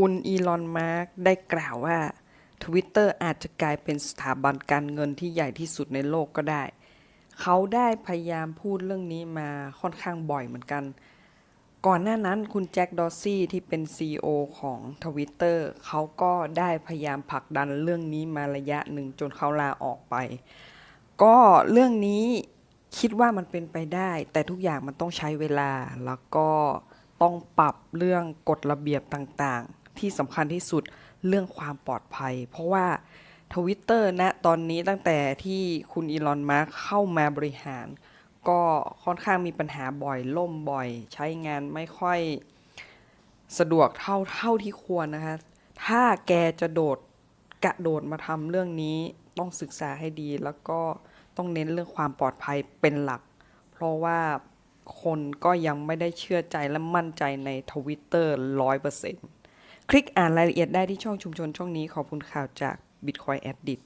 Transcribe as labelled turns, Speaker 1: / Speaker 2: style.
Speaker 1: คุณอีลอน มาร์กได้กล่าวว่า Twitter อาจจะกลายเป็นสถาบันการเงินที่ใหญ่ที่สุดในโลกก็ได้ เขาได้พยายามพูดเรื่องนี้มาค่อนข้างบ่อยเหมือนกัน ก่อนหน้านั้นคุณแจ็คดอซี่ที่เป็น CEO ของ Twitter เขาก็ได้พยายามผลักดันเรื่องนี้มาระยะหนึ่งจนเขาลาออกไป ก็เรื่องนี้คิดว่ามันเป็นไปได้ แต่ทุกอย่างมันต้องใช้เวลาแล้วก็ต้องปรับเรื่องกฎระเบียบต่างๆ ที่สำคัญที่สุดเรื่องความปลอดภัย เพราะว่าทวิตเตอร์ณตอนนี้ตั้งแต่ที่คุณอีลอนมาร์กเข้ามาบริหาร ก็ค่อนข้างมีปัญหาบ่อยล่มบ่อย ใช้งานไม่ค่อยสะดวกเท่าเท่าที่ควรนะคะ ถ้าแกจะโดดกระโดดมาทำเรื่องนี้ต้องศึกษาให้ดีแล้วก็ต้องเน้นเรื่องความปลอดภัยเป็นหลัก เพราะว่าคนก็ยังไม่ได้เชื่อใจและมั่นใจในทวิตเตอร์ร้อยเปอร์เซ็นต์ คลิกอ่านรายละเอียดได้ที่ช่องชุมชนช่องนี้ขอบคุณข่าวจาก Bitcoin Edit